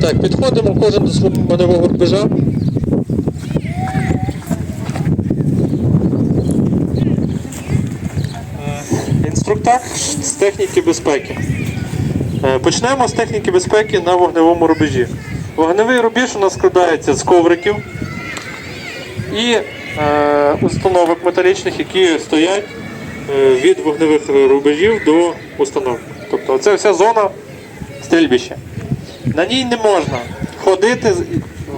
Так, підходимо кожен до свого маневого рубежа. Е, Інструктаж з техніки безпеки. Е, Почнемо з техніки безпеки на вогневому рубежі. Вогневий рубіж у нас складається з ковриків і е, установок металічних, які стоять від вогневих рубежів до установок. Тобто це вся зона стрільбища. На ній не можна ходити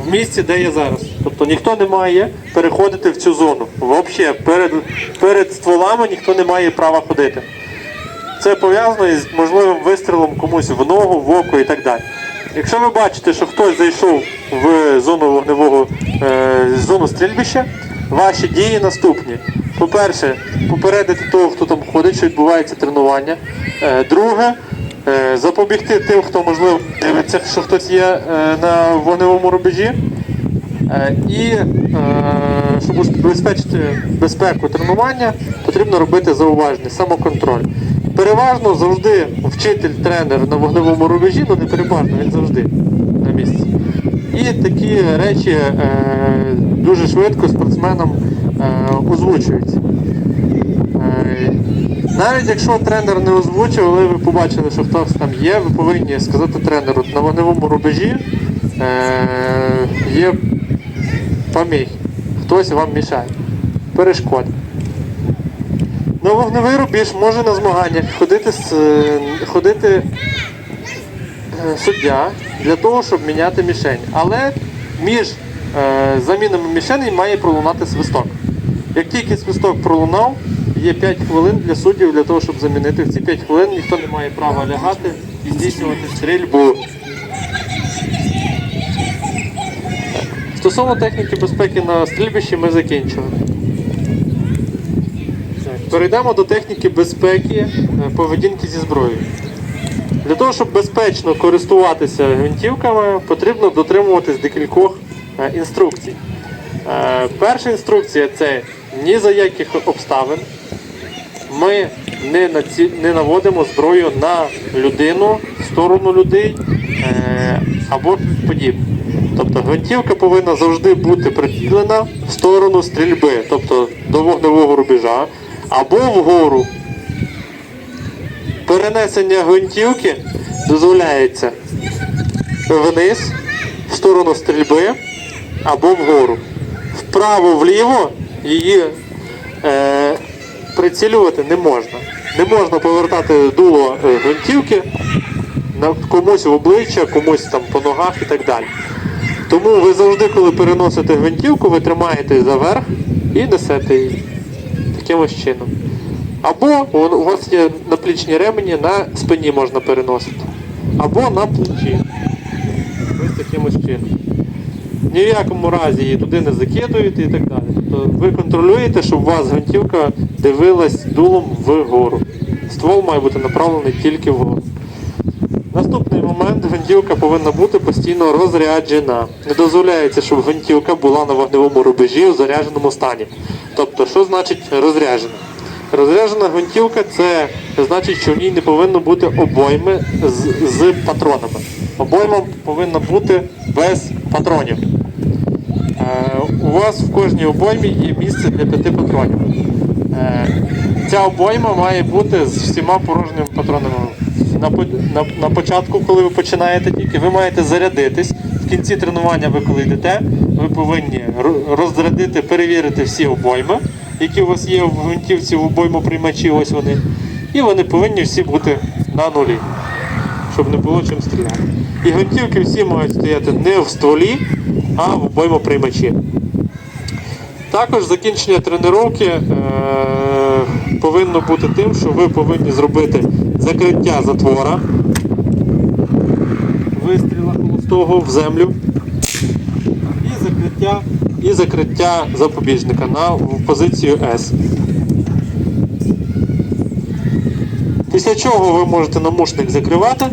в місці, де я зараз. Тобто ніхто не має переходити в цю зону. Взагалі перед, перед стволами ніхто не має права ходити. Це пов'язано із можливим вистрілом комусь в ногу, в око і так далі. Якщо ви бачите, що хтось зайшов в зону вогневого е, зону стрільбища, ваші дії наступні. По-перше, попередити того, хто там ходить, що відбувається тренування. Е, друге, запобігти тим, хто можливо дивиться, що хтось є е, на вогневому рубежі. Е, І е, щоб забезпечити безпеку тренування, потрібно робити зауваження, самоконтроль. Переважно завжди вчитель, тренер на вогневому рубежі, ну не переважно, він завжди на місці. І такі речі е, дуже швидко спортсменам е, озвучуються. Навіть якщо тренер не озвучив, але ви побачили, що хтось там є, ви повинні сказати тренеру, на вогневому рубежі е, є поміг. Хтось вам мішає. Перешкоди. На вогневий рубіж може на змаганнях ходити, е, ходити е, суддя для того, щоб міняти мішень. Але між е, замінами мішеней має пролунати свисток. Як тільки свисток пролунав, є 5 хвилин для суддів для того, щоб замінити. В ці 5 хвилин ніхто не має права лягати і здійснювати стрільбу. Стосовно техніки безпеки на стрільбищі ми закінчили. Перейдемо до техніки безпеки е, поведінки зі зброєю. Для того, щоб безпечно користуватися гвинтівками, потрібно дотримуватись декількох е, інструкцій. Е, Перша інструкція це ні за яких обставин ми не, наці... не наводимо зброю на людину, сторону людей е... або подібне. Тобто гвинтівка повинна завжди бути прицілена в сторону стрільби, тобто до вогневого рубежа, або вгору. Перенесення гвинтівки дозволяється вниз, в сторону стрільби або вгору. Вправо-вліво її е, прицілювати не можна. Не можна повертати дуло е, гвинтівки комусь в обличчя, комусь там по ногах і так далі. Тому ви завжди, коли переносите гвинтівку, ви тримаєте за верх і несете її такимось чином. Або у вас є наплічні ремені, на спині можна переносити. Або на плечі. Ось таким ось чином. Ні в якому разі її туди не закидуєте і так далі. Тобто ви контролюєте, щоб у вас гвинтівка дивилась дулом вгору. Ствол має бути направлений тільки вгору. Наступний момент гвинтівка повинна бути постійно розряджена. Не дозволяється, щоб гвинтівка була на вогневому рубежі у зарядженому стані. Тобто, що значить розряджена? Розряджена гвинтівка це значить, що в ній не повинно бути обойми з, з патронами. Обойма повинна бути без патронів. Е, у вас в кожній обоймі є місце для п'яти патронів. Е, ця обойма має бути з всіма порожніми патронами. На, на, на початку, коли ви починаєте тільки, ви маєте зарядитись. В кінці тренування, ви коли йдете, ви повинні розрядити, перевірити всі обойми, які у вас є в гвинтівці в обойму приймачі, ось вони. І вони повинні всі бути на нулі, щоб не було чим стріляти. І гвинтівки всі мають стояти не в стволі, а в обоймоприймачі. Також закінчення тренування е, повинно бути тим, що ви повинні зробити закриття затвора, вистріла холостого в землю і закриття, і закриття запобіжника на позицію С. Після чого ви можете намушник закривати,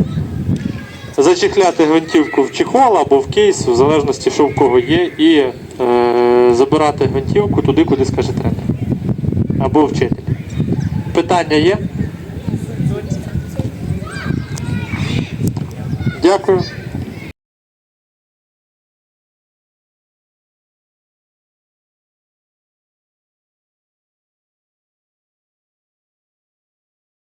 зачехляти гвинтівку в чехол або в кейс, в залежності, що в кого є, і е, забирати гвинтівку туди, куди скаже тренер. Або вчитель. Питання є? Дякую.